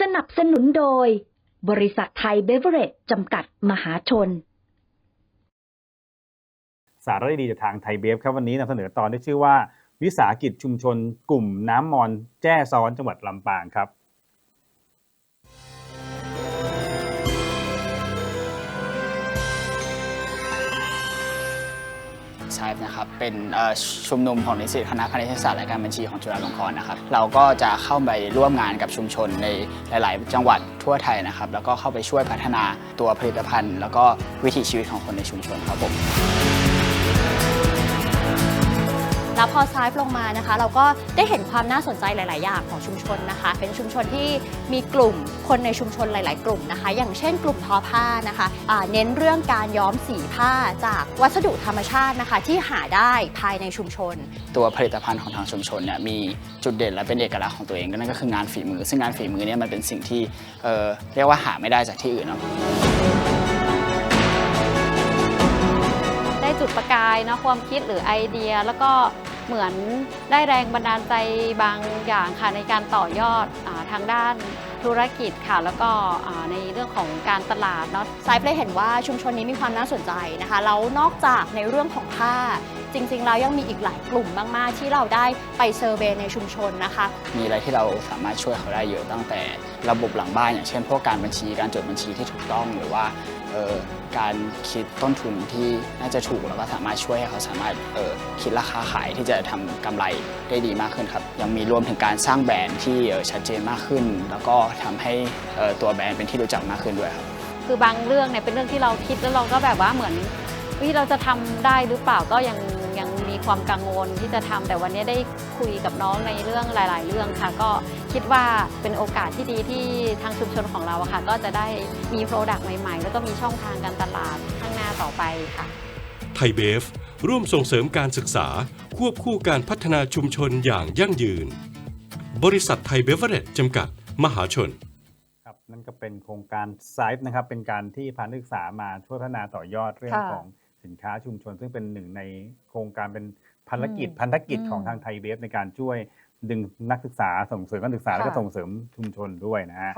สนับสนุนโดย บริษัทไทยเบเวอเรจจำกัดมหาชน สาระดีๆจากทางไทยเบฟครับวันนี้นำเสนอตอนที่ชื่อว่า วิสาหกิจชุมชน กลุ่มน้ำมอนแจ้ซ้อนจังหวัดลำปางครับ ใช่นะครับเป็นชุมนุมของนิสิตคณะคณิตศาสตร์และการบัญชีของจุฬาลงกรณ์นะครับเราก็จะเข้าไปร่วมงานกับชุมชนในหลาย ๆ จังหวัดทั่วไทยนะครับแล้วก็เข้าไปช่วยพัฒนาตัวผลิตภัณฑ์ แล้วก็วิถีชีวิตของคนในชุมชนครับผม แล้วพอซ้ายลงมานะคะ เราก็ได้เห็นความน่าสนใจหลาย ๆ อย่างของชุมชนนะคะ เป็นชุมชนที่มีกลุ่มคนในชุมชนหลาย ๆ กลุ่มนะคะ อย่างเช่น กลุ่มทอผ้านะคะอ่าเน้นเรื่องการย้อมสีผ้าจากวัสดุธรรมชาตินะคะ ที่หาได้ภายในชุมชน ตัวผลิตภัณฑ์ของทางชุมชนเนี่ยมีจุดเด่นและเป็นเอกลักษณ์ของตัวเองนั่นก็คืองานฝีมือ ซึ่งงานฝีมือเนี่ยมันเป็นสิ่งที่เเรียกว่าหาไม่ได้จากที่อื่นเนาะ จุดประกายนะความคิดหรือไอเดีย แล้วก็เหมือนได้แรงบันดาลใจบางอย่างค่ะในการต่อยอดอทางด้านธุรกิจค่ะ แล้วก็ในเรื่องของการตลาดเนาะไซฟ์เลยเห็นว่าชุมชนนี้มีความน่าสนใจนะคะแล้วนอกจากในเรื่องของผ้า จริงๆแล้วยังมีอีกหลายกลุ่มมาก ๆ ที่เราได้ไปเซอร์เวย์ในชุมชนนะคะ มีอะไรที่เราสามารถช่วยเขาได้เยอะตั้งแต่ระบบหลังบ้าน อย่างเช่นพวกการบัญชีการจดบัญชีที่ถูกต้องหรือว่าเอ่อการคิดต้นทุนที่น่าจะถูกแล้วก็สามารถช่วยให้เขาสามารถเอ่อคิดราคาขายที่จะทำกำไรได้ดีมากขึ้นครับยังมีรวมถึงการสร้างแบรนด์ที่เอ่อชัดเจนมากขึ้น แล้วก็ทำให้เอ่อตัวแบรนด์เป็นที่รู้จักมากขึ้นด้วยครับคือบางเรื่องเนี่ยเป็นเรื่องที่เราคิดแล้วเราก็แบบว่าเหมือนวิเราจะทำได้หรือเปล่าก็ยังยังมี ความกังวลที่จะทำแต่วันนี้ได้คุยกับน้องในเรื่องหลาย ๆ เรื่องค่ะ ก็คิดว่าเป็นโอกาสที่ดีที่ทางชุมชนของเราอะค่ะ ก็จะได้มีโปรดักต์ใหม่ ๆ แล้วก็มีช่องทางการตลาดข้างหน้าต่อไปค่ะไทยเบฟร่วมส่งเสริมการศึกษา ควบคู่การพัฒนาชุมชนอย่างยั่งยืน บริษัทไทยเบเวอเรจจำกัด มหาชน ครับนั่นก็เป็นโครงการไซฟ์นะครับ เป็นการที่พานักศึกษามาช่วยพัฒนาต่อยอดเรื่องค่ะของ สินค้าชุมชน ซึ่งเป็นหนึ่งในโครงการเป็นภารกิจอืมพันธกิจอืมของทางไทยเบฟในการช่วยดึงนักศึกษาส่งเสริมการศึกษาแล้วก็ค่ะส่งเสริมชุมชนด้วยนะฮะ